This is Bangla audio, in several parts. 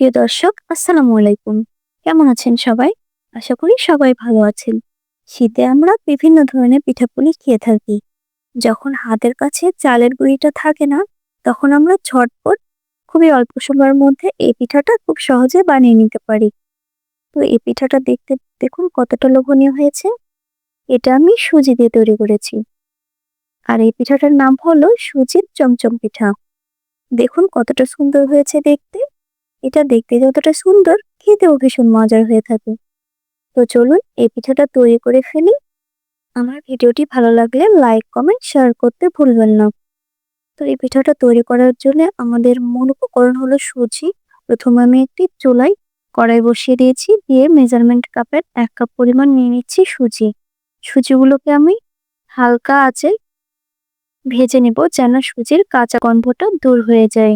প্রিয় দর্শক, আসসালামু আলাইকুম। কেমন আছেন সবাই? আশা করি সবাই ভালো আছেন। শীতে আমরা বিভিন্ন ধরনের পিঠাপুলি খেয়ে থাকি। যখন হাতের কাছে চালের গুঁড়িটা থাকে না, তখন আমরা ঝটপট খুবই অল্প সময়ের মধ্যে এই পিঠাটা খুব সহজে বানিয়ে নিতে পারি। তো এই পিঠাটা দেখতে দেখুন কতটা লোভনীয় হয়েছে। এটা আমি সুজি দিয়ে তৈরি করেছি। আর এই পিঠাটার নাম হলো সুজির চমচম পিঠা। দেখুন কতটা সুন্দর হয়েছে দেখতে। এটা দেখতে যতটা সুন্দর, খেতেও ভীষণ মজার হয়ে থাকে। তো চলুন এই পিঠাটা তৈরি করে ফেলি। আমার ভিডিওটি ভালো লাগলে লাইক, কমেন্ট, শেয়ার করতে ভুলবেন না। তো এই পিঠাটা তৈরি করার জন্য আমাদের মূল উপকরণ হলো সুজি। প্রথমে আমি একটি চুলায় কড়াই বসিয়ে দিয়েছি, দিয়ে মেজারমেন্ট কাপের এক কাপ পরিমাণ নিয়ে নিচ্ছি সুজি। সুজিগুলোকে আমি হালকা আঁচে ভেজে নেব যেন সুজির কাঁচা গন্ধটা দূর হয়ে যায়।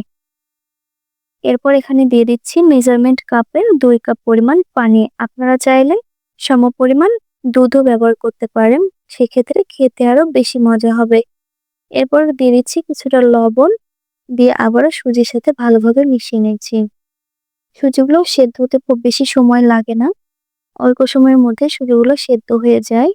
এরপর এখানে দিয়ে দিচ্ছি মেজারমেন্ট কাপের দুই কাপ পরিমাণ পানি। আপনারা চাইলে সম পরিমাণ দুধও ব্যবহার করতে পারেন, সেক্ষেত্রে খেতে আরও বেশি মজা হবে। এরপর দিয়ে দিচ্ছি কিছুটা লবণ, দিয়ে আবারও সুজির সাথে ভালোভাবে মিশিয়ে নিচ্ছি। সুজিগুলো সেদ্ধ হতে খুব বেশি সময় লাগে না, অল্প সময়ের মধ্যে সুজিগুলো সেদ্ধ হয়ে যায়।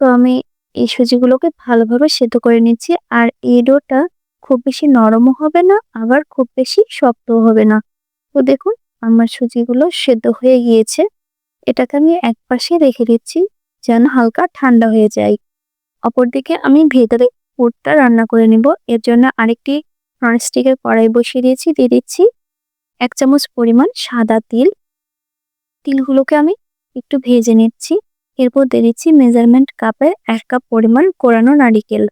তো আমি এই সুজিগুলোকে ভালোভাবে সেদ্ধ করে নিচ্ছি, আর এই ডোটা খুব বেশি নরমও হবে না, আবার খুব বেশি শক্তও হবে না। তো দেখুন, আমার সুজিগুলো সেদ্ধ হয়ে গিয়েছে। এটাকে আমি এক পাশে রেখে দিচ্ছি, যেন হালকা ঠান্ডা হয়ে যায়। অপরদিকে আমি ভেতরে পুরটা রান্না করে নিব। এর জন্য আরেকটি ননস্টিকের কড়াই বসিয়ে দিয়েছি, দিয়ে দিচ্ছি এক চামচ পরিমাণ সাদা তিল। তিলগুলোকে আমি একটু ভেজে নিচ্ছি। এরপর দিয়ে দিচ্ছি মেজারমেন্ট কাপের এক কাপ পরিমাণ কোরানো নারিকেল।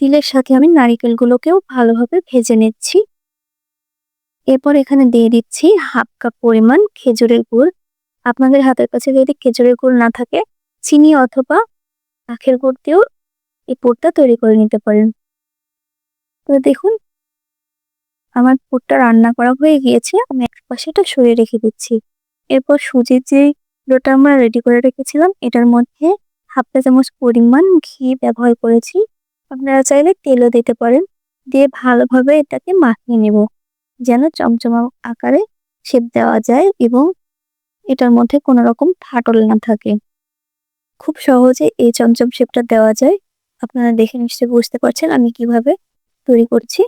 তিলের সাথে আমি নারিকেলগুলোকেও ভালোভাবে ভেজে নিচ্ছি। এরপর এখানে দিয়ে দিচ্ছি হাফ কাপ পরিমাণ খেজুরের গুড়। আপনাদের হাতের কাছে যদি খেজুরের গুড় না থাকে, চিনি অথবা আখের গুড় দিয়েও এই পুরটা তৈরি করে নিতে পারেন। তো দেখুন, আমার পুরটা রান্না করা হয়ে গিয়েছে, আমি এক পাশে এটা সরিয়ে রেখে দিচ্ছি। এরপর সুজির যে ডোটা আমরা রেডি করে রেখেছিলাম, এটার মধ্যে হাফ চা চামচ পরিমাণ ঘি ব্যবহার করেছি। আপনারা চাইলে তেলও দিতে পারেন। দিয়ে ভালোভাবে এটাকে মাখিয়ে নেব। যেন চমচমা আকারে শেপ দেওয়া যায় এবং এটার মধ্যে কোনো রকম ফাটল না থাকে। খুব সহজে এই চমচম শেপটা দেওয়া যায়। আপনারা দেখে নিশ্চয়ই বুঝতে পারছেন আমি কীভাবে তৈরি করছি।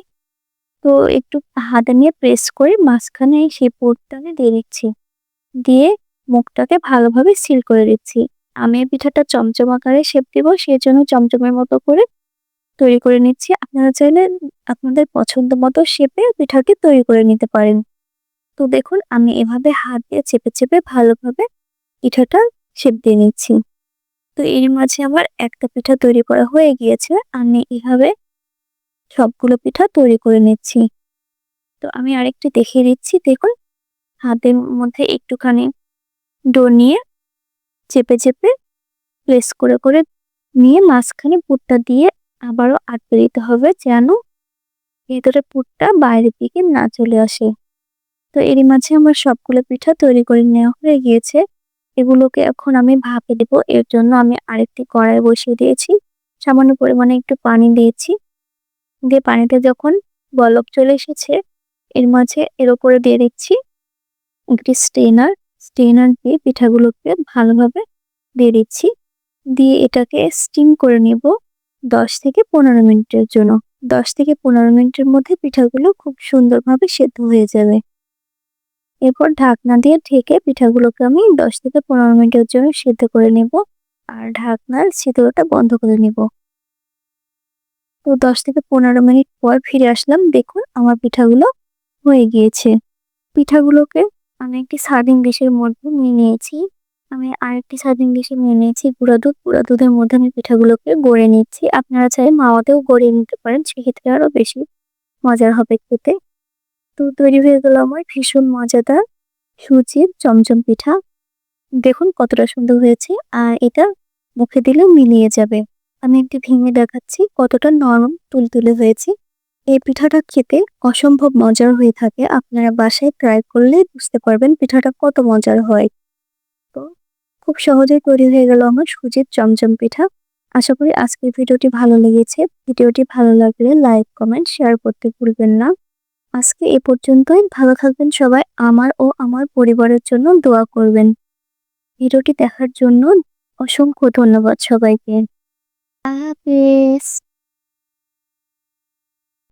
তো একটু হাতে নিয়ে প্রেস করে মাঝখানে সেই পোর্টটাকে দিয়ে দিচ্ছি। দিয়ে মুখটাকে ভালোভাবে সিল করে দিচ্ছি। আমি পিঠাটা চমচম আকারে শেপ দিব সেই জন্য চমচমের মতো করে তৈরি করে নিচ্ছি। আপনারা চাইলে আপনাদের পছন্দ মতো শেপে পিঠাকে তৈরি করে নিতে পারেন। তো দেখুন, আমি এভাবে হাত দিয়ে চেপে চেপে ভালোভাবে পিঠাটা শেপ দিয়ে নিচ্ছি। তো এর মাঝে আমার একটা পিঠা তৈরি করা হয়ে গিয়েছে। আমি এভাবে সবগুলো পিঠা তৈরি করে নিচ্ছি। তো আমি আরেকটি দেখিয়ে দিচ্ছি। দেখুন, হাতের মধ্যে একটুখানি ডো নিয়ে চেপে চেপে প্রেস করে করে নিয়ে মাঝখানে পুরটা দিয়ে আবারও আটকে দিতে হবে যেন ভেতরে পুরটা বাইরের দিকে না চলে আসে। তো এরই মাঝে আমার সবগুলো পিঠা তৈরি করে নেওয়া হয়ে গিয়েছে। এগুলোকে এখন আমি ভাপে দেব। এর জন্য আমি আরেকটি কড়াই বসিয়ে দিয়েছি। সামান্য পরিমাণে একটু পানি দিয়েছি। দিয়ে পানিতে যখন বলক চলে এসেছে, এর মাঝে এর ওপরে দিয়ে দিচ্ছি একটি স্টেনার স্টেনার দিয়ে পিঠাগুলোকে ভালোভাবে দিয়ে দিচ্ছি। দিয়ে এটাকে স্টিম করে নেব। দশ থেকে পনেরো মিনিটের জন্য। দশ থেকে পনেরো মিনিটের মধ্যে পিঠাগুলো খুব সুন্দরভাবে সেদ্ধ হয়ে যাবে। এরপর ঢাকনা দিয়ে ঢেকে পিঠাগুলোকে আমি দশ থেকে পনেরো মিনিটের জন্য সেদ্ধ করে নেব আর ঢাকনার ছিদ্রটা বন্ধ করে নেব। তো দশ থেকে পনেরো মিনিট পর ফিরে আসলাম। দেখুন, আমার পিঠাগুলো হয়ে গিয়েছে। পিঠাগুলোকে আমি একটি সার্ভিং ডিশের মধ্যে নিয়ে নিয়েছি। আমি আরেকটি সার্ভিং ডিশে নিয়ে নিয়েছি, গুঁড়া দুধ। গুঁড়া দুধের মধ্যে আমি পিঠাগুলোকে গড়ে নিচ্ছি। আপনারা চাই মাওয়াতেও গড়িয়ে নিতে পারেন, সেক্ষেত্রে আরও বেশি মজার হবে খেতে। তো তৈরি হয়ে গেল আমার ভীষণ মজাদার সুজির চমচম পিঠা। দেখুন কতটা সুন্দর হয়েছে, আর এটা মুখে দিলেও মিলিয়ে যাবে। আমি একটি ভেঙে দেখাচ্ছি কতটা নরম তুলতুলে হয়েছে। এই পিঠাটা খেতে অসম্ভব মজার হয়ে থাকে। আপনারা বাসায় ট্রাই করলে বুঝতে পারবেন পিঠাটা কত মজার হয়। খুব সহজেই তৈরি হয়ে গেল আমার সুজির চমচম পিঠা। আশা করি আজকের ভিডিওটি ভালো লেগেছে। ভিডিওটি ভালো লাগলে লাইক, কমেন্ট, শেয়ার করতে ভুলবেন না। আজকে এ পর্যন্তই। ভালো থাকবেন সবাই। আমার ও আমার পরিবারের জন্য দোয়া করবেন। ভিডিওটি দেখার জন্য অসংখ্য ধন্যবাদ সবাইকে। হাফেজ।